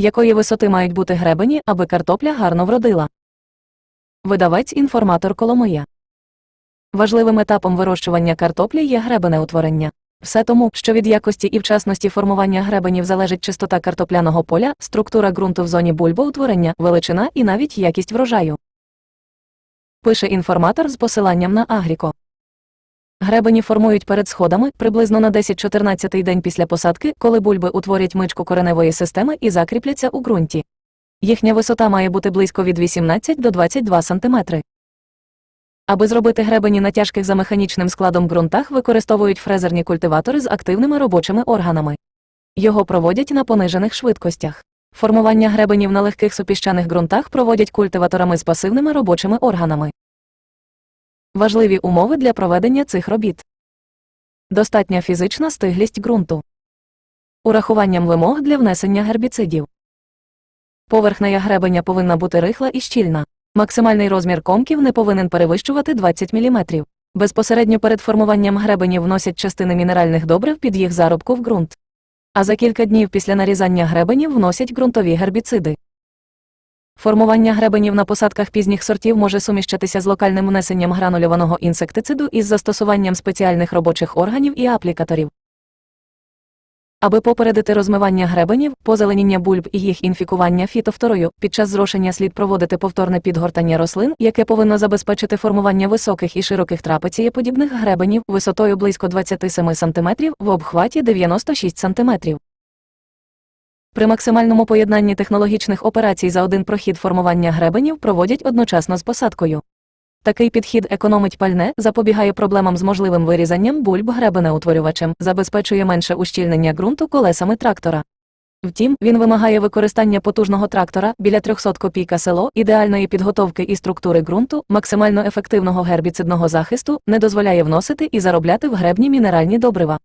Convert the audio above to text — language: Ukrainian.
Якої висоти мають бути гребені, аби картопля гарно вродила? Видавець інформатор Коломия. Важливим етапом вирощування картоплі є гребене утворення. Все тому, що від якості і вчасності формування гребенів залежить чистота картопляного поля, структура ґрунту в зоні бульбоутворення, величина і навіть якість врожаю. Пише інформатор з посиланням на Агріко. Гребені формують перед сходами приблизно на 10-14 день після посадки, коли бульби утворять мичку кореневої системи і закріпляться у ґрунті. Їхня висота має бути близько від 18 до 22 см. Аби зробити гребені на тяжких за механічним складом ґрунтах, використовують фрезерні культиватори з активними робочими органами. Його проводять на понижених швидкостях. Формування гребенів на легких супіщаних ґрунтах проводять культиваторами з пасивними робочими органами. Важливі умови для проведення цих робіт. Достатня фізична стиглість ґрунту. Урахуванням вимог для внесення гербіцидів. Поверхня гребеня повинна бути рихла і щільна. Максимальний розмір комків не повинен перевищувати 20 мм. Безпосередньо перед формуванням гребенів вносять частини мінеральних добрив під їх заробку в ґрунт. А за кілька днів після нарізання гребенів вносять ґрунтові гербіциди. Формування гребенів на посадках пізніх сортів може суміщатися з локальним внесенням гранульованого інсектициду із застосуванням спеціальних робочих органів і аплікаторів. Аби попередити розмивання гребенів, позеленіння бульб і їх інфікування фітофторою, під час зрошення слід проводити повторне підгортання рослин, яке повинно забезпечити формування високих і широких трапецієподібних гребенів висотою близько 27 см в обхваті 96 см. При максимальному поєднанні технологічних операцій за один прохід формування гребенів проводять одночасно з посадкою. Такий підхід економить пальне, запобігає проблемам з можливим вирізанням бульб гребенеутворювачем, забезпечує менше ущільнення ґрунту колесами трактора. Втім, він вимагає використання потужного трактора біля 300 копійка село, ідеальної підготовки і структури ґрунту, максимально ефективного гербіцидного захисту, не дозволяє вносити і заробляти в гребні мінеральні добрива.